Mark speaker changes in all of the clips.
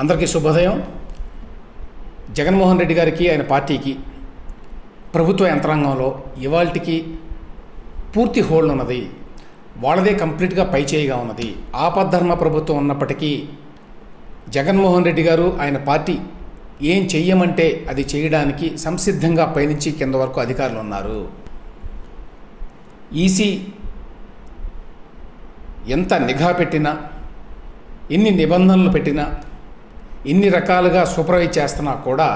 Speaker 1: అందరికీ శుభోదయం. జగన్మోహన్ రెడ్డి గారికి ఆయన పార్టీకి ప్రభుత్వ యంత్రాంగంలో ఇవాల్టికి పూర్తి హోల్డ్ ఉన్నది. వాళ్ళదే కంప్లీట్గా పైచేయిగా ఉన్నది. ఆపద్ధర్మ ప్రభుత్వం ఉన్నప్పటికీ జగన్మోహన్ రెడ్డి గారు ఆయన పార్టీ ఏం చెయ్యమంటే అది చేయడానికి సంసిద్ధంగా పయనించి కింద వరకు అధికారులు ఉన్నారు. ఈసీ ఎంత నిఘా పెట్టినా ఎన్ని నిబంధనలు పెట్టినా ఇన్ని రకాలుగా సూపర్వైజ్ చేస్తున్నా కూడా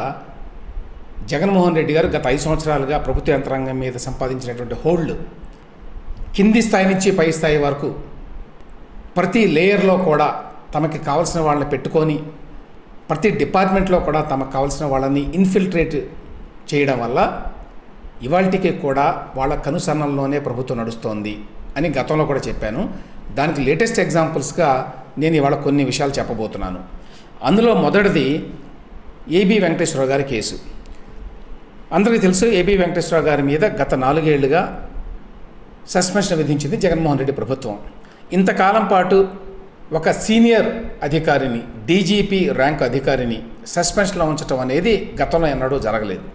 Speaker 1: జగన్మోహన్ రెడ్డి గారు గత ఐదు సంవత్సరాలుగా ప్రభుత్వ యంత్రాంగం మీద సంపాదించినటువంటి హోల్డ్ కింది స్థాయి నుంచి పై స్థాయి వరకు ప్రతి లేయర్లో కూడా తమకి కావాల్సిన వాళ్ళని పెట్టుకొని ప్రతి డిపార్ట్మెంట్లో కూడా తమకు కావాల్సిన వాళ్ళని ఇన్ఫిల్ట్రేట్ చేయడం వల్ల ఇవాళకి కూడా వాళ్ళ కనుసన్నల్లోనే ప్రభుత్వం నడుస్తోంది అని గతంలో కూడా చెప్పాను. దానికి లేటెస్ట్ ఎగ్జాంపుల్స్గా నేను ఇవాళ కొన్ని విషయాలు చెప్పబోతున్నాను. అందులో మొదటిది ఏబి వెంకటేశ్వరరావు గారి కేసు. అందరికీ తెలుసు ఏబి వెంకటేశ్వరరావు గారి మీద గత నాలుగేళ్ళుగా సస్పెన్షన్ విధించింది జగన్మోహన్ రెడ్డి ప్రభుత్వం. ఇంతకాలం పాటు ఒక సీనియర్ అధికారిని డీజీపీ ర్యాంక్ అధికారిని సస్పెన్షన్లో ఉంచడం అనేది గతంలో ఎన్నడూ జరగలేదు.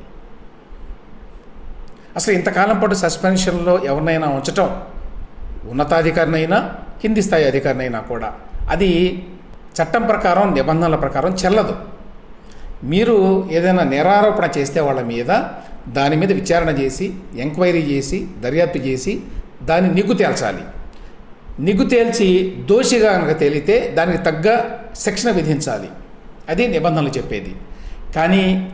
Speaker 1: అసలు ఇంతకాలం పాటు సస్పెన్షన్లో ఎవరినైనా ఉంచటం ఉన్నతాధికారినైనా కింది స్థాయి అధికారినైనా కూడా అది చట్టం ప్రకారం నిబంధనల ప్రకారం చెల్లదు. మీరు ఏదైనా నిరారోపణ చేస్తే వాళ్ళ మీద దాని మీద విచారణ చేసి ఎంక్వైరీ చేసి దర్యాప్తు చేసి దాన్ని నిగ్గు తేల్చాలి. నిగ్గు తేల్చి దోషిగా కనుక తేలితే దానికి తగ్గ శిక్షణ విధించాలి. అది నిబంధనలు చెప్పేది. కానీ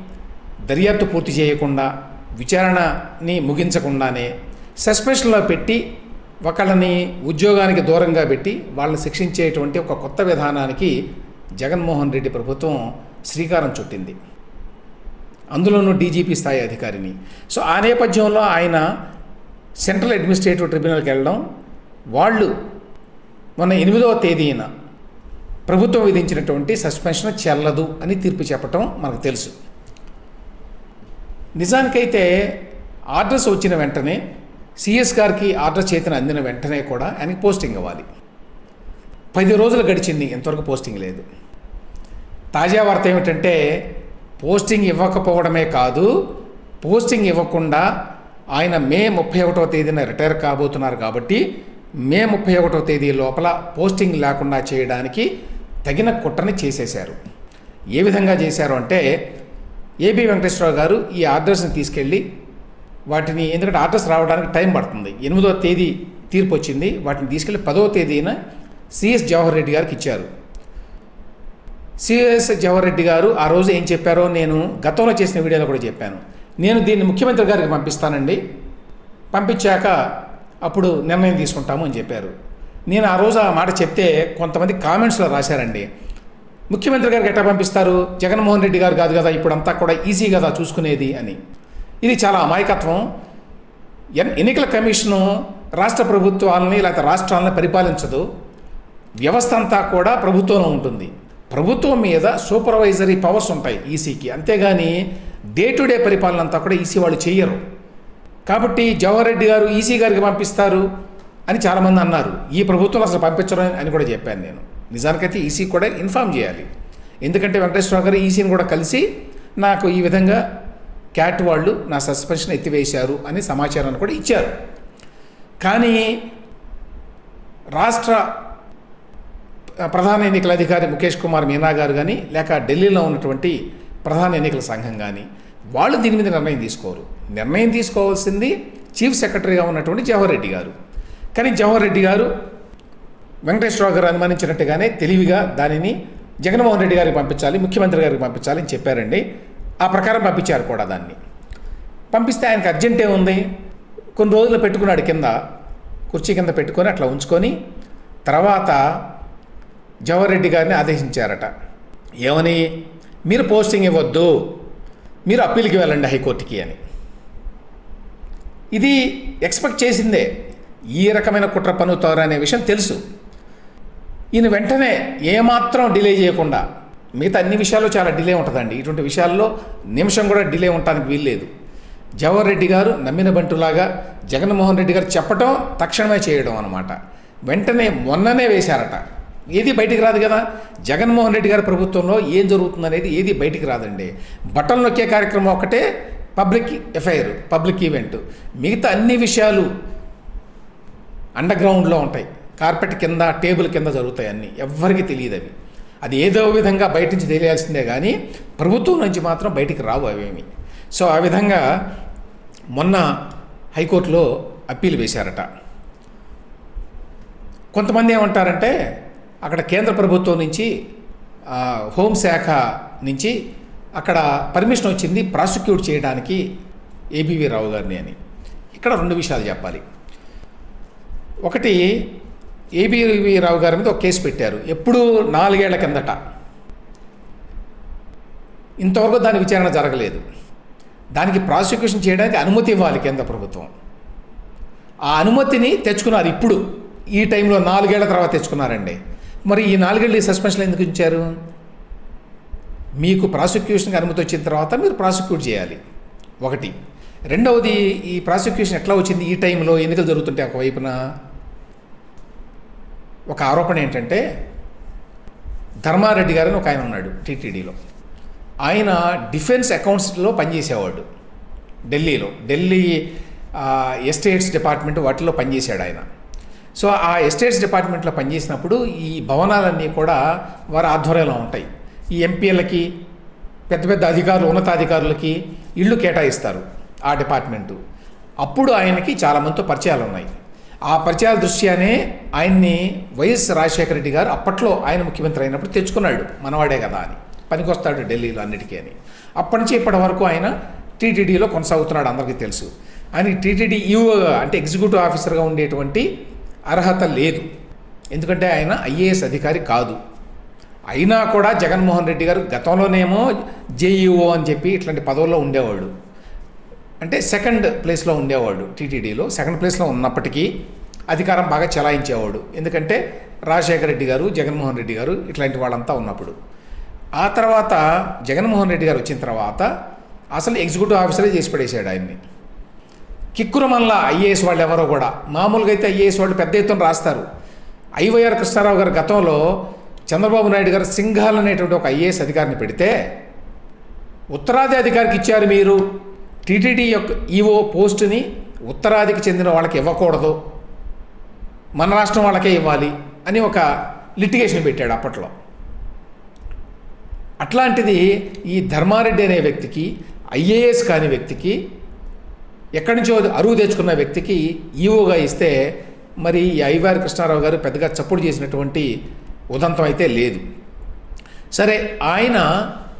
Speaker 1: దర్యాప్తు పూర్తి చేయకుండా విచారణని ముగించకుండానే సస్పెన్షన్లో పెట్టి ఒకళ్ళని ఉద్యోగానికి దూరంగా పెట్టి వాళ్ళని శిక్షించేటువంటి ఒక కొత్త విధానానికి జగన్మోహన్ రెడ్డి ప్రభుత్వం శ్రీకారం చుట్టింది. అందులోనూ డీజీపీ స్థాయి అధికారిని. సో ఆ నేపథ్యంలో ఆయన సెంట్రల్ అడ్మినిస్ట్రేటివ్ ట్రిబ్యునల్కి వెళ్ళడం వాళ్ళు మొన్న ఎనిమిదవ తేదీన ప్రభుత్వం విధించినటువంటి సస్పెన్షన్ చెల్లదు అని తీర్పు చెప్పటం మనకు తెలుసు. నిజానికైతే ఆర్డర్స్ వచ్చిన వెంటనే సిఎస్ గారికి ఆర్డర్ చేతిని అందిన వెంటనే కూడా ఆయనకి పోస్టింగ్ ఇవ్వాలి. పది రోజులు గడిచింది ఇంతవరకు పోస్టింగ్ లేదు. తాజా వార్త ఏమిటంటే పోస్టింగ్ ఇవ్వకపోవడమే కాదు పోస్టింగ్ ఇవ్వకుండా ఆయన మే ముప్పై ఒకటవ తేదీన రిటైర్ కాబోతున్నారు కాబట్టి మే ముప్పై ఒకటవ తేదీ లోపల పోస్టింగ్ లేకుండా చేయడానికి తగిన కుట్రని చేసేశారు. ఏ విధంగా చేశారు అంటే ఏబి వెంకటేశ్వరరావు గారు ఈ ఆర్డర్స్ని తీసుకెళ్ళి వాటిని ఎందుకంటే ఆర్డర్స్ రావడానికి టైం పడుతుంది. ఎనిమిదవ తేదీ తీర్పు వచ్చింది. వాటిని తీసుకెళ్ళి పదవ తేదీన సిఎస్ జవహర్ రెడ్డి గారికి ఇచ్చారు. సిఎస్ జవహర్ రెడ్డి గారు ఆ రోజు ఏం చెప్పారో నేను గతంలో చేసిన వీడియోలో కూడా చెప్పాను. నేను దీన్ని ముఖ్యమంత్రి గారికి పంపిస్తానండి. పంపించాక అప్పుడు నిర్ణయం తీసుకుంటాము అని చెప్పారు. నేను ఆ రోజు ఆ మాట చెప్తే కొంతమంది కామెంట్స్లో రాశారండి. ముఖ్యమంత్రి గారికి ఎట్లా పంపిస్తారు? జగన్మోహన్ రెడ్డి గారు కాదు కదా ఇప్పుడు అంతా కూడా ఈజీ కదా చూసుకునేది అని. ఇది చాలా అమాయకత్వం. ఎన్ ఎన్నికల కమిషను రాష్ట్ర ప్రభుత్వాలని లేకపోతే రాష్ట్రాలను పరిపాలించదు. వ్యవస్థ అంతా కూడా ప్రభుత్వంలో ఉంటుంది. ప్రభుత్వం మీద సూపర్వైజరీ పవర్స్ ఉంటాయి ఈసీకి. అంతేగాని డే టు డే పరిపాలన అంతా కూడా ఈసీ వాళ్ళు చేయరు కాబట్టి జవహర్ రెడ్డి గారు ఈసీ గారికి పంపిస్తారు అని చాలామంది అన్నారు. ఈ ప్రభుత్వం అసలు పంపించడం అని కూడా చెప్పాను నేను. నిజానికైతే ఈసీ కూడా ఇన్ఫామ్ చేయాలి. ఎందుకంటే వెంకటేశ్వర గారు ఈసీని కూడా కలిసి నాకు ఈ విధంగా క్యాట్ వాళ్ళు నా సస్పెన్షన్ ఎత్తివేశారు అని సమాచారాన్ని కూడా ఇచ్చారు. కానీ రాష్ట్ర ప్రధాన ఎన్నికల అధికారి ముఖేష్ కుమార్ మీనా గారు కానీ లేక ఢిల్లీలో ఉన్నటువంటి ప్రధాన ఎన్నికల సంఘం కానీ వాళ్ళు దీని మీద నిర్ణయం తీసుకోరు. నిర్ణయం తీసుకోవాల్సింది చీఫ్ సెక్రటరీగా ఉన్నటువంటి జవహర్ రెడ్డి గారు. కానీ జవహర్ రెడ్డి గారు వెంకటేశ్వరరావు గారు అనుమానించినట్టుగానే తెలివిగా దానిని జగన్మోహన్ రెడ్డి గారికి పంపించాలి ముఖ్యమంత్రి గారికి పంపించాలి అని చెప్పారండి. ఆ ప్రకారం పంపించారు కూడా దాన్ని. పంపిస్తే ఆయనకు అర్జెంటే ఉంది కొన్ని రోజులు పెట్టుకున్నాడు కింద కుర్చీ కింద పెట్టుకొని అట్లా ఉంచుకొని తర్వాత జవహర్ రెడ్డి గారిని ఆదేశించారట. ఏమని? మీరు పోస్టింగ్ ఇవ్వద్దు. మీరు అప్పీల్కి వెళ్ళండి హైకోర్టుకి అని. ఇది ఎక్స్పెక్ట్ చేసిందే. ఈ రకమైన కుట్ర పనుతారు అనే విషయం తెలుసు. ఈయన వెంటనే ఏమాత్రం డిలే చేయకుండా మిగతా అన్ని విషయాల్లో చాలా డిలే ఉంటుందండి. ఇటువంటి విషయాల్లో నిమిషం కూడా డిలే ఉండటానికి వీల్లేదు. జవహర్ రెడ్డి గారు నమ్మిన బంటులాగా జగన్మోహన్ రెడ్డి గారు చెప్పటం తక్షణమే చేయడం అనమాట వెంటనే మొన్ననే వేశారట. ఏది బయటికి రాదు కదా. జగన్మోహన్ రెడ్డి గారి ప్రభుత్వంలో ఏం జరుగుతుంది అనేది ఏది బయటికి రాదండి. బట్టలు నొక్కే కార్యక్రమం ఒకటే పబ్లిక్ ఎఫ్ఐఆర్ పబ్లిక్ ఈవెంట్. మిగతా అన్ని విషయాలు అండర్ గ్రౌండ్లో ఉంటాయి. కార్పెట్ కింద టేబుల్ కింద జరుగుతాయి అన్నీ. ఎవ్వరికి తెలియదు అవి. అది ఏదో విధంగా బయట నుంచి తెలియాల్సిందే కానీ ప్రభుత్వం నుంచి మాత్రం బయటికి రావు అవేమి. సో ఆ విధంగా మొన్న హైకోర్టులో అప్పీల్ వేశారట. కొంతమంది ఏమంటారంటే అక్కడ కేంద్ర ప్రభుత్వం నుంచి హోంశాఖ నుంచి అక్కడ పర్మిషన్ వచ్చింది ప్రాసిక్యూట్ చేయడానికి ఏబీవీ రావు గారిని అని. ఇక్కడ రెండు విషయాలు చెప్పాలి. ఒకటి ఏబీవీ రావు గారి మీద ఒక కేసు పెట్టారు. ఎప్పుడు నాలుగేళ్ళ కిందట. ఇంతవరకు దాని విచారణ జరగలేదు. దానికి ప్రాసిక్యూషన్ చేయడానికి అనుమతి ఇవ్వాలి కేంద్ర ప్రభుత్వం. ఆ అనుమతిని తెచ్చుకున్నారు ఇప్పుడు. ఈ టైంలో నాలుగేళ్ళ తర్వాత తెచ్చుకున్నారండి. మరి ఈ నాలుగేళ్ళు సస్పెన్షన్ ఎందుకు ఇచ్చారు మీకు ప్రాసిక్యూషన్కి అనుమతి వచ్చిన తర్వాత మీరు ప్రాసిక్యూట్ చేయాలి. ఒకటి. రెండవది ఈ ప్రాసిక్యూషన్ ఎట్లా వచ్చింది? ఈ టైంలో ఎన్నికలు జరుగుతుంటే ఒకవైపున. ఒక ఆరోపణ ఏంటంటే ధర్మారెడ్డి గారని ఒక ఆయన ఉన్నాడు టీటీడీలో. ఆయన డిఫెన్స్ అకౌంట్స్లో పనిచేసేవాడు ఢిల్లీలో. ఢిల్లీ ఎస్టేట్స్ డిపార్ట్మెంట్ వాటిలో పనిచేశాడు ఆయన. సో ఆ ఎస్టేట్స్ డిపార్ట్మెంట్లో పనిచేసినప్పుడు ఈ భవనాలన్నీ కూడా వారి ఆధ్వర్యంలో ఉంటాయి. ఈ ఎంపీలకి పెద్ద పెద్ద అధికారులు ఉన్నతాధికారులకి ఇళ్ళు కేటాయిస్తారు ఆ డిపార్ట్మెంటు. అప్పుడు ఆయనకి చాలామందితో పరిచయాలు ఉన్నాయి. ఆ పరిచయాల దృష్ట్యానే ఆయన్ని వైఎస్ రాజశేఖర రెడ్డి గారు అప్పట్లో ఆయన ముఖ్యమంత్రి అయినప్పుడు తెచ్చుకున్నాడు. మనవాడే కదా అని. పనికొస్తాడు ఢిల్లీలో అన్నిటికీ అని. అప్పటి నుంచి ఇప్పటి వరకు ఆయన టీటీడీలో కొనసాగుతున్నాడు అందరికీ తెలుసు. ఆయన టీటీడీ ఈఓగా అంటే ఎగ్జిక్యూటివ్ ఆఫీసర్గా ఉండేటువంటి అర్హత లేదు. ఎందుకంటే ఆయన ఐఏఎస్ అధికారి కాదు. అయినా కూడా జగన్మోహన్ రెడ్డి గారు గతంలోనేమో జేఈఓ అని చెప్పి ఇట్లాంటి పదవుల్లో ఉండేవాడు. అంటే సెకండ్ ప్లేస్లో ఉండేవాడు టీటీడీలో. సెకండ్ ప్లేస్లో ఉన్నప్పటికీ అధికారం బాగా చలాయించేవాడు. ఎందుకంటే రాజశేఖర రెడ్డి గారు జగన్మోహన్ రెడ్డి గారు ఇట్లాంటి వాళ్ళంతా ఉన్నప్పుడు. ఆ తర్వాత జగన్మోహన్ రెడ్డి గారు వచ్చిన తర్వాత అసలు ఎగ్జిక్యూటివ్ ఆఫీసరే చేసి పడేశాడు ఆయన్ని. కిక్కురమల్లా ఐఏఎస్ వాళ్ళు ఎవరో కూడా. మామూలుగా అయితే ఐఏఎస్ వాళ్ళు పెద్ద ఎత్తున రాస్తారు. ఐవైఆర్ కృష్ణారావు గారు గతంలో చంద్రబాబు నాయుడు గారు సింఘాల్ అనేటువంటి ఒక ఐఏఎస్ అధికారిని పెడితే ఉత్తరాది అధికారికి ఇచ్చారు మీరు. టీటీడీ యొక్క ఈఓ పోస్టుని ఉత్తరాదికి చెందిన వాళ్ళకి ఇవ్వకూడదు మన రాష్ట్రం వాళ్ళకే ఇవ్వాలి అని ఒక లిటిగేషన్ పెట్టాడు అప్పట్లో. అట్లాంటిది ఈ ధర్మారెడ్డి అనే వ్యక్తికి ఐఏఎస్ కాని వ్యక్తికి ఎక్కడి నుంచో అరువు తెచ్చుకున్న వ్యక్తికి ఈఓగా ఇస్తే మరి ఈ ఐవారి కృష్ణారావు గారు పెద్దగా చప్పుడు చేసినటువంటి ఉదంతం అయితే లేదు. సరే ఆయన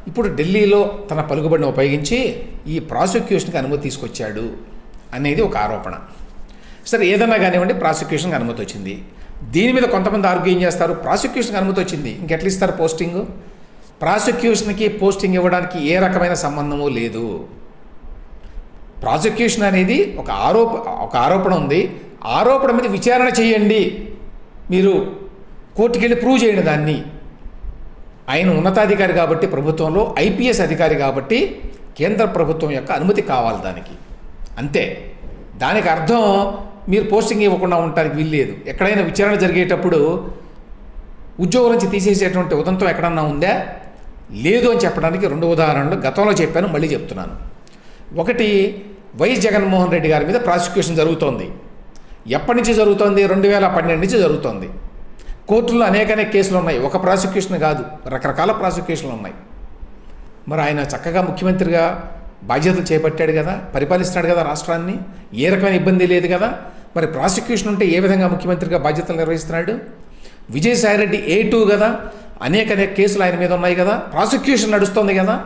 Speaker 1: ఇప్పుడు ఢిల్లీలో తన పలుకుబడిని ఉపయోగించి ఈ ప్రాసిక్యూషన్కి అనుమతి తీసుకొచ్చాడు అనేది ఒక ఆరోపణ. సరే ఏదన్నా కానివ్వండి ప్రాసిక్యూషన్కి అనుమతి వచ్చింది. దీని మీద కొంతమంది ఆర్గ్యూ ఏం చేస్తారు? ప్రాసిక్యూషన్కి అనుమతి వచ్చింది. ఇంకెట్లా ఇస్తారు పోస్టింగ్? ప్రాసిక్యూషన్కి పోస్టింగ్ ఇవ్వడానికి ఏ రకమైన సంబంధము లేదు. ప్రాసిక్యూషన్ అనేది ఒక ఆరోప ఒక ఆరోపణ ఉంది. ఆరోపణ మీద విచారణ చేయండి. మీరు కోర్టుకెళ్ళి ప్రూవ్ చేయండి దాన్ని. ఆయన ఉన్నతాధికారి కాబట్టి ప్రభుత్వంలో ఐపీఎస్ అధికారి కాబట్టి కేంద్ర ప్రభుత్వం యొక్క అనుమతి కావాలి దానికి. అంతే. దానికి అర్థం మీరు పోస్టింగ్ ఇవ్వకుండా ఉండటానికి వీల్లేదు. ఎక్కడైనా విచారణ జరిగేటప్పుడు ఉద్యోగం నుంచి తీసేసేటువంటి ఉదంతం ఎక్కడన్నా ఉందా? లేదు అని చెప్పడానికి రెండు ఉదాహరణలు గతంలో చెప్పాను మళ్ళీ చెప్తున్నాను. ఒకటి వైఎస్ జగన్మోహన్ రెడ్డి గారి మీద ప్రాసిక్యూషన్ జరుగుతోంది. ఎప్పటి నుంచి జరుగుతోంది? రెండు వేల పన్నెండు నుంచి జరుగుతోంది. కోర్టుల్లో అనేక అనేక కేసులు ఉన్నాయి ఒక ప్రాసిక్యూషన్ కాదు. రకరకాల ప్రాసిక్యూషన్లు ఉన్నాయి మరి ఆయన చక్కగా ముఖ్యమంత్రిగా బాధ్యతలు చేపట్టాడు కదా పరిపాలిస్తున్నాడు కదా రాష్ట్రాన్ని ఏ రకమైన ఇబ్బంది లేదు కదా. మరి ప్రాసిక్యూషన్ ఉంటే ఏ విధంగా ముఖ్యమంత్రిగా బాధ్యతలు నిర్వహిస్తున్నాడు? విజయసాయిరెడ్డి ఏ టూ కదా అనేక అనేక కేసులు ఆయన మీద ఉన్నాయి కదా. ప్రాసిక్యూషన్ నడుస్తుంది కదా.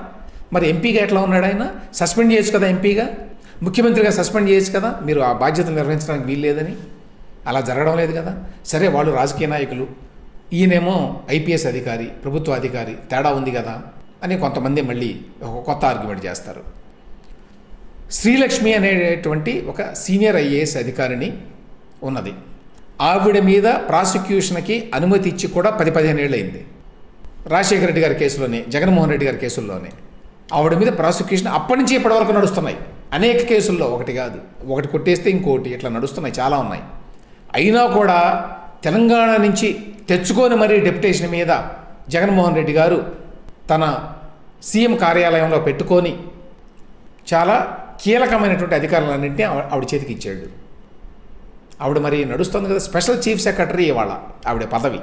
Speaker 1: మరి ఎంపీగా ఎట్లా ఉన్నాడు ఆయన? సస్పెండ్ చేయొచ్చు కదా ఎంపీగా? ముఖ్యమంత్రిగా సస్పెండ్ చేయొచ్చు కదా. మీరు ఆ బాధ్యతలు నిర్వహించడానికి వీల్లేదని. అలా జరగడం లేదు కదా. సరే వాళ్ళు రాజకీయ నాయకులు. ఈయనేమో ఐపీఎస్ అధికారి ప్రభుత్వ అధికారి తేడా ఉంది కదా అని కొంతమంది మళ్ళీ ఒక కొత్త ఆర్గ్యుమెంట్ చేస్తారు. శ్రీలక్ష్మి అనేటువంటి ఒక సీనియర్ ఐఏఎస్ అధికారిని ఉన్నది. ఆవిడ మీద ప్రాసిక్యూషన్కి అనుమతి ఇచ్చి కూడా పది పదిహేను ఏళ్ళైంది రాజశేఖర రెడ్డి గారి కేసులోనే జగన్మోహన్ రెడ్డి గారి కేసుల్లోనే. ఆవిడ మీద ప్రాసిక్యూషన్ అప్పటి నుంచి ఇప్పటివరకు నడుస్తున్నాయి. అనేక కేసుల్లో ఒకటి కాదు. ఒకటి కొట్టేస్తే ఇంకోటి ఇట్లా నడుస్తున్నాయి చాలా ఉన్నాయి. అయినా కూడా తెలంగాణ నుంచి తెచ్చుకొని మరీ డెప్యుటేషన్ మీద జగన్మోహన్ రెడ్డి గారు తన సీఎం కార్యాలయంలో పెట్టుకొని చాలా కీలకమైనటువంటి అధికారులన్నింటినీ ఆవిడ చేతికి ఇచ్చాడు. ఆవిడ మరి నడుస్తుంది కదా. స్పెషల్ చీఫ్ సెక్రటరీ ఇవాళ ఆవిడ పదవి.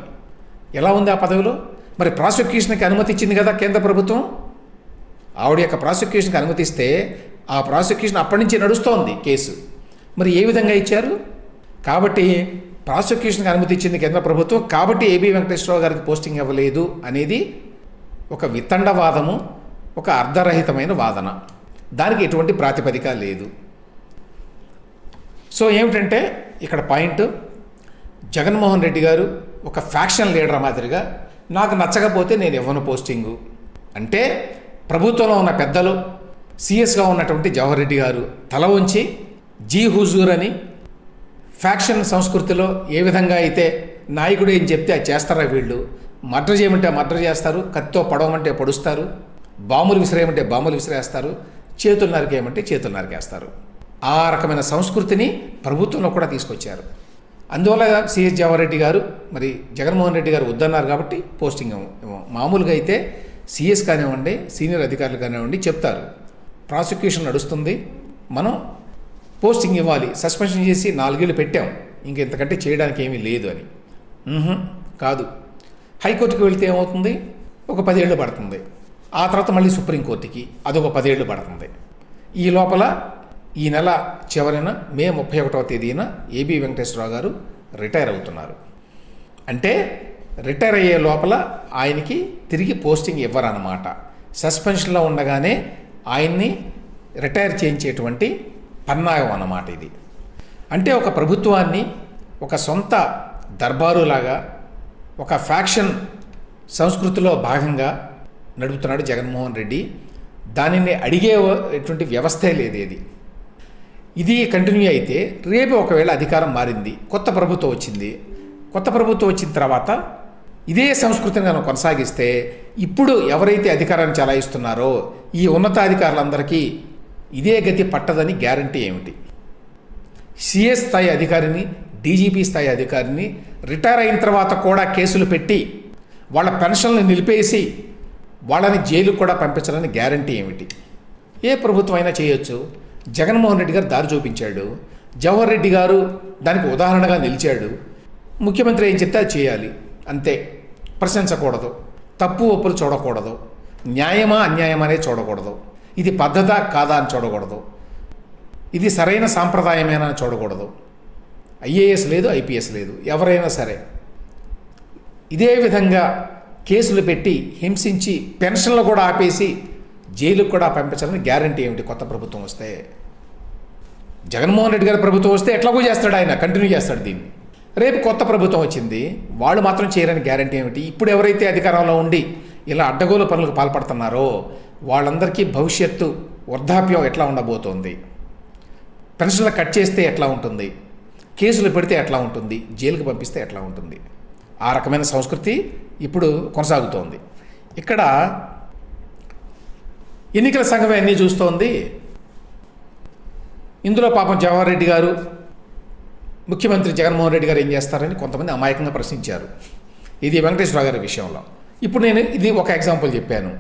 Speaker 1: ఎలా ఉంది ఆ పదవిలో? మరి ప్రాసిక్యూషన్కి అనుమతి ఇచ్చింది కదా కేంద్ర ప్రభుత్వం? ఆవిడ యొక్క ప్రాసిక్యూషన్కి అనుమతిస్తే ఆ ప్రాసిక్యూషన్ అప్పటి నుంచి నడుస్తోంది కేసు. మరి ఏ విధంగా ఇచ్చారు? కాబట్టి ప్రాసిక్యూషన్కి అనుమతి ఇచ్చింది కేంద్ర ప్రభుత్వం. కాబట్టి ఏబి వెంకటేశ్వరరావు గారికి పోస్టింగ్ ఇవ్వలేదు అనేది ఒక వితండవాదము ఒక అర్ధరహితమైన వాదన. దానికి ఎటువంటి ప్రాతిపదిక లేదు. సో ఏమిటంటే ఇక్కడ పాయింట్. జగన్మోహన్ రెడ్డి గారు ఒక ఫ్యాక్షన్ లీడర్ మాదిరిగా నాకు నచ్చకపోతే నేను ఇవ్వను పోస్టింగు. అంటే ప్రభుత్వంలో ఉన్న పెద్దలు సీఎస్గా ఉన్నటువంటి జవహర్ రెడ్డి గారు తల ఉంచి జీ హుజూర్ అని ఫ్యాక్షన్ సంస్కృతిలో ఏ విధంగా అయితే నాయకుడు ఏం చెప్తే అది చేస్తారా వీళ్ళు? మర్డర్ చేయమంటే మర్డర్ చేస్తారు కత్తితో పడవమంటే పొడుస్తారు బాంబులు విసిరేయమంటే బాంబులు విసిరేస్తారు చేతులు నరికేయమంటే చేతులు నరికేస్తారు. ఆ రకమైన సంస్కృతిని ప్రభుత్వంలో కూడా తీసుకొచ్చారు. అందువల్ల సిఎస్ జవహర్ గారు మరి జగన్మోహన్ రెడ్డి గారు వద్దన్నారు కాబట్టి పోస్టింగ్ మామూలుగా అయితే సిఎస్ కానివ్వండి సీనియర్ అధికారులు కానివ్వండి చెప్తారు. ప్రాసిక్యూషన్ నడుస్తుంది. మనం పోస్టింగ్ ఇవ్వాలి సస్పెన్షన్ చేసి నాలుగేళ్ళు పెట్టాం. ఇంక ఇంతకంటే చేయడానికి ఏమీ లేదు అని. కాదు. హైకోర్టుకి వెళ్తే ఏమవుతుంది? ఒక పదేళ్ళు పడుతుంది. ఆ తర్వాత మళ్ళీ సుప్రీంకోర్టుకి అదొక పదేళ్ళు పడుతుంది. ఈ లోపల ఈ నెల చివరిన మే ముప్పై ఒకటవ తేదీన ఏబి వెంకటేశ్వరరావు గారు రిటైర్ అవుతున్నారు. అంటే రిటైర్ అయ్యే లోపల ఆయనకి తిరిగి పోస్టింగ్ ఇవ్వరన్నమాట. సస్పెన్షన్లో ఉండగానే ఆయన్ని రిటైర్ చేయించేటువంటి పన్నాగం అన్నమాట ఇది. అంటే ఒక ప్రభుత్వాన్ని ఒక సొంత దర్బారులాగా ఒక ఫ్యాక్షన్ సంస్కృతిలో భాగంగా నడుపుతున్నాడు జగన్మోహన్ రెడ్డి. దానిని అడిగే ఎటువంటి వ్యవస్థే లేదు ఇది ఇది కంటిన్యూ అయితే రేపు ఒకవేళ అధికారం మారింది కొత్త ప్రభుత్వం వచ్చింది. కొత్త ప్రభుత్వం వచ్చిన తర్వాత ఇదే సంస్కృతిని కనుక కొనసాగిస్తే ఇప్పుడు ఎవరైతే అధికారాన్ని చలాయిస్తున్నారో ఈ ఉన్నతాధికారులందరికీ ఇదే గతి పట్టదని గ్యారంటీ ఏమిటి? సిఎస్ స్థాయి అధికారిని డీజీపీ స్థాయి అధికారిని రిటైర్ అయిన తర్వాత కూడా కేసులు పెట్టి వాళ్ళ పెన్షన్లు నిలిపేసి వాళ్ళని జైలుకు కూడా పంపించాలని గ్యారంటీ ఏమిటి? ఏ ప్రభుత్వం అయినా చేయొచ్చు. జగన్మోహన్ రెడ్డి గారు దారి చూపించాడు. జవహర్ రెడ్డి గారు దానికి ఉదాహరణగా నిలిచాడు. ముఖ్యమంత్రి ఏం చెప్తే అది చేయాలి. అంతే. ప్రశంసకూడదు తప్పు ఒప్పులు చూడకూడదు. న్యాయమా అన్యాయమా అనేది చూడకూడదు. ఇది పద్ధత కాదా అని చూడకూడదు. ఇది సరైన సాంప్రదాయమేనా అని చూడకూడదు. ఐఏఎస్ లేదు ఐపీఎస్ లేదు ఎవరైనా సరే. ఇదే విధంగా కేసులు పెట్టి హింసించి పెన్షన్లు కూడా ఆపేసి జైలుకు కూడా పంపించాలని గ్యారంటీ ఏమిటి? కొత్త ప్రభుత్వం వస్తే. జగన్మోహన్ రెడ్డి గారి ప్రభుత్వం వస్తే ఎట్లాగో చేస్తాడు ఆయన కంటిన్యూ చేస్తాడు దీన్ని. రేపు కొత్త ప్రభుత్వం వచ్చింది వాళ్ళు మాత్రం చేయరని గ్యారంటీ ఏమిటి? ఇప్పుడు ఎవరైతే అధికారంలో ఉండి ఇలా అడ్డగోలు పనులకు పాల్పడుతున్నారో వాళ్ళందరికీ భవిష్యత్తు వృద్ధాప్యం ఎట్లా ఉండబోతోంది? పెన్షన్లు కట్ చేస్తే ఎట్లా ఉంటుంది? కేసులు పెడితే ఎట్లా ఉంటుంది? జైలుకు పంపిస్తే ఎట్లా ఉంటుంది? ఆ రకమైన సంస్కృతి ఇప్పుడు కొనసాగుతోంది. ఇక్కడ ఎన్నికల సంఘమే అన్నీ చూస్తోంది? ఇందులో పాపం జవహర్ రెడ్డి గారు ముఖ్యమంత్రి జగన్మోహన్ రెడ్డి గారు ఏం చేస్తారని కొంతమంది అమాయకంగా ప్రశ్నించారు. ఇది వెంకటేశ్వర గారి విషయంలో. ఇప్పుడు నేను ఇది ఒక ఎగ్జాంపుల్ చెప్పాను.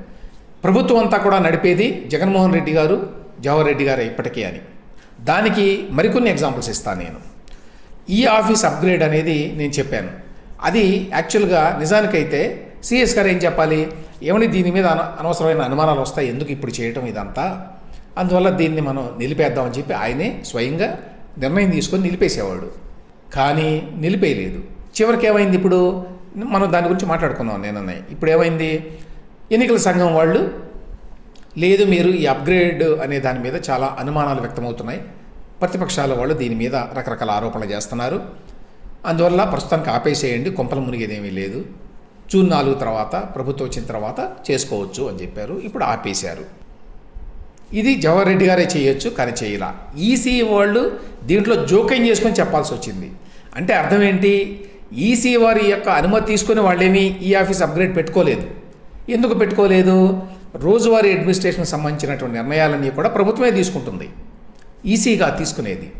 Speaker 1: ప్రభుత్వం అంతా కూడా నడిపేది జగన్మోహన్ రెడ్డి గారు జవహర్ రెడ్డి గారు ఇప్పటికీ అని. దానికి మరికొన్ని ఎగ్జాంపుల్స్ ఇస్తాను నేను. ఈ ఆఫీస్ అప్గ్రేడ్ అనేది నేను చెప్పాను. అది యాక్చువల్గా నిజానికైతే సిఎస్ గారు ఏం చెప్పాలి? ఏమని దీని మీద అనవసరమైన అనుమానాలు వస్తాయి? ఎందుకు ఇప్పుడు చేయటం ఇదంతా? అందువల్ల దీన్ని మనం నిలిపేద్దామని చెప్పి ఆయనే స్వయంగా నిర్ణయం తీసుకొని నిలిపేసేవాడు. కానీ నిలిపేయలేదు. చివరికి ఏమైంది ఇప్పుడు? మనం దాని గురించి మాట్లాడుకున్నాం నేను ఇప్పుడు ఏమైంది? ఎన్నికల సంఘం వాళ్ళు లేదు మీరు ఈ అప్గ్రేడ్ అనే దాని మీద చాలా అనుమానాలు వ్యక్తమవుతున్నాయి. ప్రతిపక్షాల వాళ్ళు దీని మీద రకరకాల ఆరోపణలు చేస్తున్నారు. అందువల్ల ప్రస్తుతానికి ఆపేసేయండి కొంపల మునిగేదేమీ లేదు. జూన్ నాలుగు తర్వాత ప్రభుత్వం వచ్చిన తర్వాత చేసుకోవచ్చు అని చెప్పారు. ఇప్పుడు ఆపేశారు. ఇది జవహర్ రెడ్డి గారే చేయొచ్చు కానీ చేయలా. ఈసీ వాళ్ళు దీంట్లో జోక్యం చేసుకొని చెప్పాల్సి వచ్చింది. అంటే అర్థం ఏంటి? ఈసీ వారి యొక్క అనుమతి తీసుకుని వాళ్ళేమీ ఈ ఆఫీస్ అప్గ్రేడ్ పెట్టుకోలేదు. ఎందుకు పెట్టుకోలేదు? రోజువారీ అడ్మినిస్ట్రేషన్కి సంబంధించినటువంటి నిర్ణయాలన్నీ కూడా ప్రభుత్వమే తీసుకుంటుంది. ఈసీగా తీసుకునేది.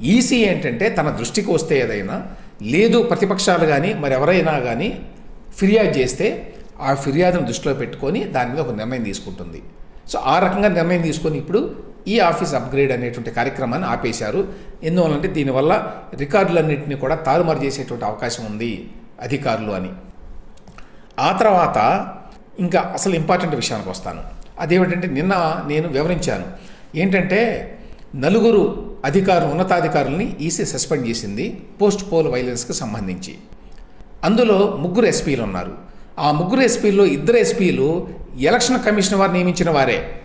Speaker 1: ఈసీ ఏంటంటే తన దృష్టికి వస్తే ఏదైనా లేదు ప్రతిపక్షాలు కానీ మరి ఎవరైనా కానీ ఫిర్యాదు చేస్తే ఆ ఫిర్యాదును దృష్టిలో పెట్టుకొని దాని మీద ఒక నిర్ణయం తీసుకుంటుంది. సో ఆ రకంగా నిర్ణయం తీసుకొని ఇప్పుడు ఈ ఆఫీస్ అప్గ్రేడ్ అనేటువంటి కార్యక్రమాన్ని ఆపేశారు. ఎందువల్లంటే దీనివల్ల రికార్డులన్నింటినీ కూడా తారుమారు చేసేటువంటి అవకాశం ఉంది అధికారులు అని. ఆ తర్వాత ఇంకా అసలు ఇంపార్టెంట్ విషయానికి వస్తాను. అదేమిటంటే నిన్న నేను వివరించాను. ఏంటంటే నలుగురు అధికారులు ఉన్నతాధికారుల్ని ఈసీ సస్పెండ్ చేసింది పోస్ట్ పోల్ వైలెన్స్కి సంబంధించి. అందులో ముగ్గురు ఎస్పీలు ఉన్నారు ఆ ముగ్గురు ఎస్పీల్లో ఇద్దరు ఎస్పీలు ఎలక్షన్ కమిషన్ వారు నియమించిన వారే.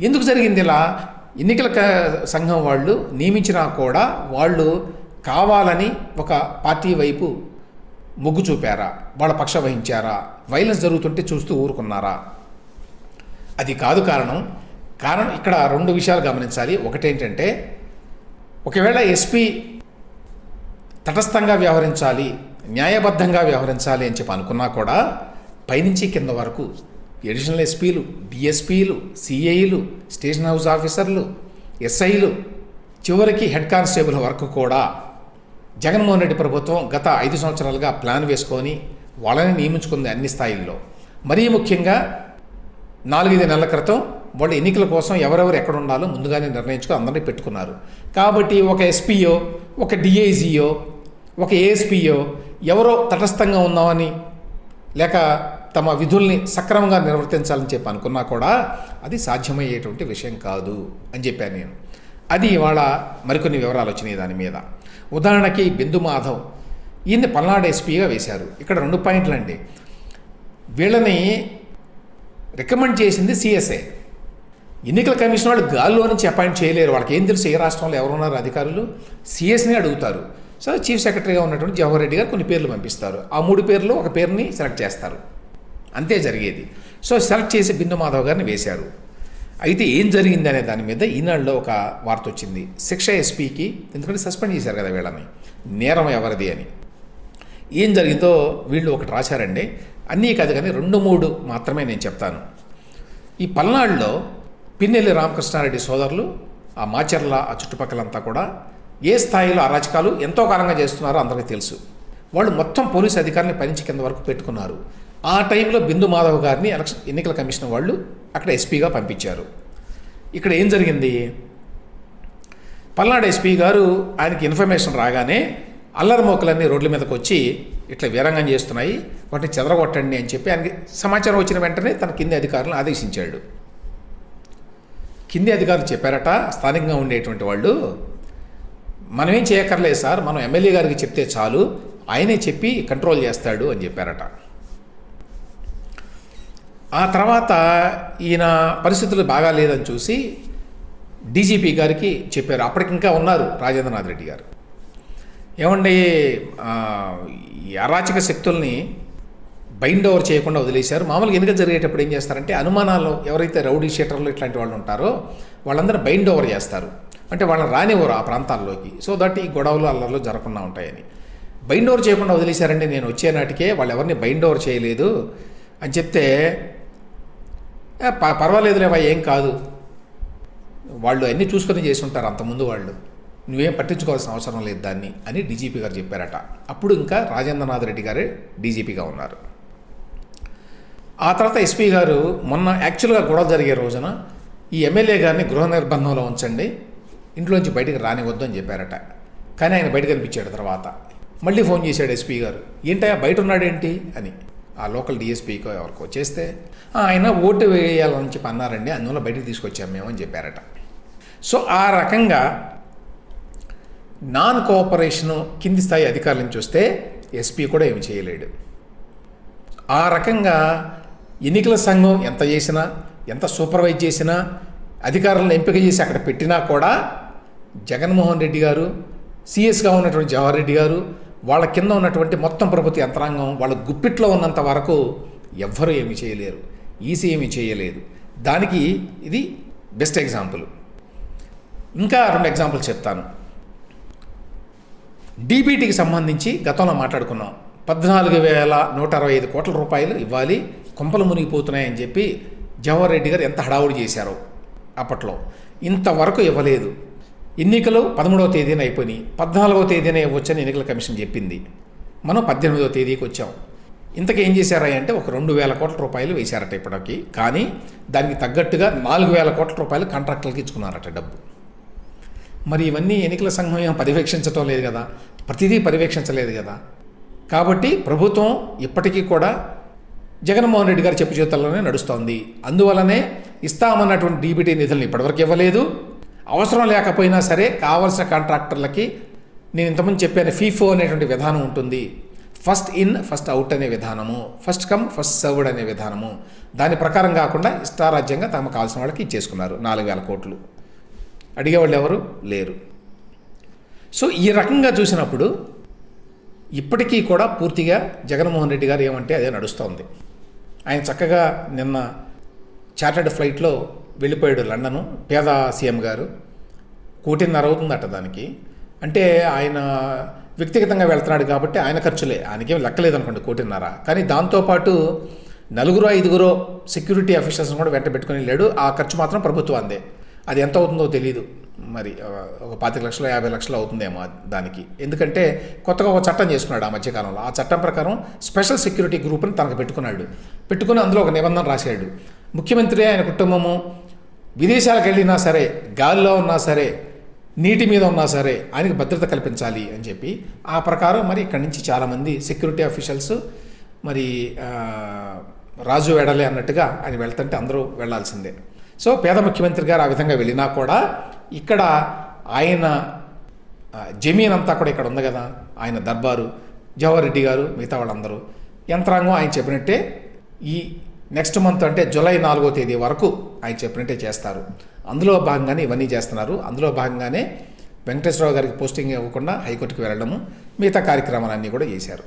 Speaker 1: ఎందుకు జరిగింది ఇలా? ఎన్నికల క- సంఘం వాళ్ళు నియమించినా కూడా వాళ్ళు కావాలని ఒక పార్టీ వైపు మొగ్గు చూపారా? వాళ్ళ పక్ష వహించారా? వైలెన్స్ జరుగుతుంటే చూస్తూ ఊరుకున్నారా? అది కాదు కారణం. కారణం ఇక్కడ రెండు విషయాలు గమనించాలి. ఒకటేంటంటే ఒకవేళ ఎస్పీ తటస్థంగా వ్యవహరించాలి న్యాయబద్ధంగా వ్యవహరించాలి అని చెప్పి అనుకున్నా కూడా పైనుంచి కింద వరకు ఎడిషనల్ ఎస్పీలు డిఎస్పీలు సిఐలు స్టేషన్ హౌస్ ఆఫీసర్లు ఎస్ఐలు. చివరికి హెడ్ కానిస్టేబుల్ వరకు కూడా జగన్మోహన్ రెడ్డి ప్రభుత్వం గత ఐదు సంవత్సరాలుగా ప్లాన్ వేసుకొని వాళ్ళని నియమించుకుంది అన్ని స్థాయిల్లో. మరీ ముఖ్యంగా నాలుగైదు నెలల క్రితం వాళ్ళు ఎన్నికల కోసం ఎవరెవరు ఎక్కడ ఉండాలో ముందుగానే నిర్ణయించుకొని అందరినీ పెట్టుకున్నారు. కాబట్టి ఒక ఎస్పీయో ఒక డిఐజీయో ఒక ఏఎస్పీయో ఎవరో తటస్థంగా ఉన్నామని లేక తమ విధుల్ని సక్రమంగా నిర్వర్తించాలని చెప్పి అనుకున్నా కూడా అది సాధ్యమయ్యేటువంటి విషయం కాదు అని చెప్పాను నేను. అది ఇవాళ మరికొన్ని వివరాలు వచ్చినాయి దాని మీద. ఉదాహరణకి బిందు మాధవ్. ఈయన్ని పల్నాడు ఎస్పీగా వేశారు. ఇక్కడ రెండు పాయింట్లు అండి. వీళ్ళని రికమెండ్ చేసింది సిఎస్ఏ. ఎన్నికల కమిషన్ వాళ్ళు గాల్లో నుంచి అపాయింట్ చేయలేరు. వాళ్ళకి ఏం తెలుసు ఏ రాష్ట్రంలో ఎవరున్నారు అధికారులు? సిఎస్ని అడుగుతారు. సో చీఫ్ సెక్రటరీగా ఉన్నటువంటి జవహర్ రెడ్డి గారు కొన్ని పేర్లు పంపిస్తారు. ఆ మూడు పేర్లు ఒక పేరుని సెలెక్ట్ చేస్తారు. అంతే జరిగేది. సో సెలెక్ట్ చేసి బిందు మాధవ్ గారిని వేశారు. అయితే ఏం జరిగింది అనే దాని మీద ఈనాడులో ఒక వార్త వచ్చింది. శిక్ష ఎస్పీకి ఎందుకంటే సస్పెండ్ చేశారు కదా వీళ్ళని. నేరం ఎవరిది అని. ఏం జరిగిందో వీళ్ళు ఒకటి రాశారండి. అన్నీ కాదు కానీ రెండు మూడు మాత్రమే నేను చెప్తాను. ఈ పల్నాడులో పిన్నెల్లి రామకృష్ణారెడ్డి సోదరులు ఆ మాచర్ల ఆ చుట్టుపక్కలంతా కూడా ఏ స్థాయిలో అరాచకాలు ఎంతో కాలంగా చేస్తున్నారో అందరికీ తెలుసు. వాళ్ళు మొత్తం పోలీస్ అధికారిని పనిచి కింద వరకు పెట్టుకున్నారు. ఆ టైంలో బిందు మాధవ్ గారిని ఎలక్షన్ ఎన్నికల కమిషన్ వాళ్ళు అక్కడ ఎస్పీగా పంపించారు. ఇక్కడ ఏం జరిగింది? పల్నాడు ఎస్పీ గారు ఆయనకి ఇన్ఫర్మేషన్ రాగానే అల్లరిమోకలన్నీ రోడ్ల మీదకి వచ్చి ఇట్లా వీరంగం చేస్తున్నాయి వాటిని చెదరగొట్టండి అని చెప్పి ఆయనకి సమాచారం వచ్చిన వెంటనే తన కింది అధికారులను ఆదేశించాడు. కింది అధికారులు చెప్పారట స్థానికంగా ఉండేటువంటి వాళ్ళు మనమేం చేయక్కర్లేదు సార్ మనం ఎమ్మెల్యే గారికి చెప్తే చాలు ఆయనే చెప్పి కంట్రోల్ చేస్తాడు అని చెప్పారట. ఆ తర్వాత ఈయన పరిస్థితులు బాగాలేదని చూసి డీజీపీ గారికి చెప్పారు. అప్పటికి ఇంకా ఉన్నారు రాజేంద్రనాథ్ రెడ్డి గారు. ఏమండి ఈ అరాచక శక్తుల్ని బైండ్ ఓవర్ చేయకుండా వదిలేశారు. మామూలుగా ఎన్నికలు జరిగేటప్పుడు ఏం చేస్తారంటే అనుమానాలు ఎవరైతే రౌడీ షీటర్లు ఇట్లాంటి వాళ్ళు ఉంటారో వాళ్ళందరూ బైండ్ ఓవర్ చేస్తారు. అంటే వాళ్ళని రానివ్వరు ఆ ప్రాంతాల్లోకి. సో దట్ ఈ గొడవలు అల్లర్లు జరగకుండా ఉంటాయని. బైండ్ ఓవర్ చేయకుండా వదిలేశారండి నేను వచ్చే నాటికే వాళ్ళు ఎవరిని బైండ్ ఓవర్ చేయలేదు అని చెప్తే "ఏ, పర్వాలేదులేవా ఏం కాదు. వాళ్ళు అన్నీ చూసుకొని చేసి ఉంటారు అంతకుముందు వాళ్ళు. నువ్వేం పట్టించుకోవాల్సిన అవసరం లేదు దాన్ని అని డీజీపీ గారు చెప్పారట. అప్పుడు ఇంకా రాజేంద్రనాథ్ రెడ్డి గారే డీజీపీగా ఉన్నారు. ఆ తర్వాత ఎస్పీ గారు మొన్న యాక్చువల్గా గొడవ జరిగే రోజున ఈ ఎమ్మెల్యే గారిని గృహ నిర్బంధంలో ఉంచండి ఇంట్లోంచి బయటకు రానివద్దు అని చెప్పారట. కానీ ఆయన బయట కనిపించాడు తర్వాత. మళ్ళీ ఫోన్ చేశాడు ఎస్పీ గారు. ఏంటయ్యా బయట ఉన్నాడేంటి? అని. ఆ లోకల్ డిఎస్పీకో ఎవరికో చేస్తే ఆయన ఓటు వేయాలని చెప్పి అన్నారండి అందువల్ల బయటకు తీసుకొచ్చాం మేము అని చెప్పారట. సో ఆ రకంగా నాన్ కోఆపరేషను కింది స్థాయి అధికారుల నుంచి వస్తే ఎస్పీ కూడా ఏమి చేయలేడు. ఆ రకంగా ఎన్నికల సంఘం ఎంత చేసినా ఎంత సూపర్వైజ్ చేసినా అధికారులను ఎంపిక చేసి అక్కడ పెట్టినా కూడా జగన్మోహన్ రెడ్డి గారు సిఎస్గా ఉన్నటువంటి జవహర్ రెడ్డి గారు వాళ్ళ కింద ఉన్నటువంటి మొత్తం ప్రభుత్వ యంత్రాంగం వాళ్ళ గుప్పిట్లో ఉన్నంత వరకు ఎవ్వరూ ఏమి చేయలేరు. ఈసీ ఏమీ చేయలేదు. దానికి ఇది బెస్ట్ ఎగ్జాంపుల్ ఇంకా రెండు ఎగ్జాంపుల్ చెప్తాను. డీబీటీకి సంబంధించి గతంలో మాట్లాడుకున్నాం. పద్నాలుగు వేల నూట అరవై ఐదు కోట్ల రూపాయలు ఇవ్వాలి కొంపలు మునిగిపోతున్నాయని చెప్పి జవహర్ రెడ్డి గారు ఎంత హడావుడి చేశారో అప్పట్లో. ఇంతవరకు ఇవ్వలేదు. ఎన్నికలు పదమూడవ తేదీన అయిపోయినాయి. పద్నాలుగవ తేదీన ఇవ్వచ్చని ఎన్నికల కమిషన్ చెప్పింది. మనం పద్దెనిమిదవ తేదీకి వచ్చాం. ఇంతకు ఏం చేశారా అంటే ఒక రెండు వేల కోట్ల రూపాయలు వేశారట ఇప్పటికి. కానీ దానికి తగ్గట్టుగా నాలుగు వేల కోట్ల రూపాయలు కాంట్రాక్టులకు ఇచ్చుకున్నారట డబ్బు. మరి ఇవన్నీ ఎన్నికల సంఘం ఏం పర్యవేక్షించటం లేదు కదా? ప్రతిదీ పర్యవేక్షించలేదు కదా? కాబట్టి ప్రభుత్వం ఇప్పటికీ కూడా జగన్మోహన్ రెడ్డి గారు చెప్పు చేతల్లోనే నడుస్తోంది. అందువలనే ఇస్తామన్నటువంటి డీబీటీ నిధులను ఇప్పటివరకు ఇవ్వలేదు. అవసరం లేకపోయినా సరే కావలసిన కాంట్రాక్టర్లకి నేను ఇంతకుముందు చెప్పాను ఫీఫో అనేటువంటి విధానం ఉంటుంది. ఫస్ట్ ఇన్ ఫస్ట్ అవుట్ అనే విధానము. ఫస్ట్ కమ్ ఫస్ట్ సర్వ్డ్ అనే విధానము. దాని ప్రకారం కాకుండా ఇష్టారాజ్యంగా తమకు కావాల్సిన వాళ్ళకి ఇచ్చేసుకున్నారు నాలుగు వేల కోట్లు. అడిగేవాళ్ళు ఎవరు? లేరు. సో ఈ రకంగా చూసినప్పుడు ఇప్పటికీ కూడా పూర్తిగా జగన్మోహన్ రెడ్డి గారు ఏమంటే అదే నడుస్తోంది. ఆయన చక్కగా నిన్న చార్టర్డ్ ఫ్లైట్లో వెళ్ళిపోయాడు లండను. పేద సీఎం గారు. కోటిన్నర అవుతుందట దానికి. అంటే ఆయన వ్యక్తిగతంగా వెళ్తున్నాడు కాబట్టి ఆయన ఖర్చులే. ఆయనకేం లెక్కలేదు అనుకోండి కోటిన్నర. కానీ దాంతోపాటు నలుగురు ఐదుగురు సెక్యూరిటీ ఆఫీసర్స్ని కూడా వెంట పెట్టుకుని వెళ్ళాడు. ఆ ఖర్చు మాత్రం ప్రభుత్వాందే అది. ఎంత అవుతుందో తెలియదు మరి ఒక పాతిక లక్షలు యాభై లక్షలు అవుతుందేమో దానికి. ఎందుకంటే కొత్తగా ఒక చట్టం చేసుకున్నాడు ఆ మధ్యకాలంలో. ఆ చట్టం ప్రకారం స్పెషల్ సెక్యూరిటీ గ్రూప్ని తనకు పెట్టుకున్నాడు. పెట్టుకుని అందులో ఒక నిబంధన రాశాడు. ముఖ్యమంత్రి ఆయన కుటుంబము విదేశాలకు వెళ్ళినా సరే గాలిలో ఉన్నా సరే నీటి మీద ఉన్నా సరే ఆయనకు భద్రత కల్పించాలి అని చెప్పి ఆ ప్రకారం మరి ఇక్కడి నుంచి చాలామంది సెక్యూరిటీ ఆఫీషియల్స్ మరి రాజు వెడలే అన్నట్టుగా ఆయన వెళ్తుంటే అందరూ వెళ్ళాల్సిందే సో పేద ముఖ్యమంత్రి గారు ఆ విధంగా వెళ్ళినా కూడా ఇక్కడ ఆయన జమీన్ అంతా కూడా ఇక్కడ ఉంది కదా ఆయన దర్బారు జవహర్ రెడ్డి గారు మిగతా వాళ్ళందరూ. యంత్రాంగం ఆయన చెప్పినట్టే ఈ నెక్స్ట్ మంత్ అంటే జూలై నాలుగో తేదీ వరకు ఆయన చెప్పినట్టే చేస్తారు. అందులో భాగంగానే ఇవన్నీ చేస్తున్నారు. అందులో భాగంగానే వెంకటేశ్వరరావు గారికి పోస్టింగ్ ఇవ్వకుండా హైకోర్టుకి వెళ్ళడము మిగతా కార్యక్రమాలన్నీ కూడా చేశారు.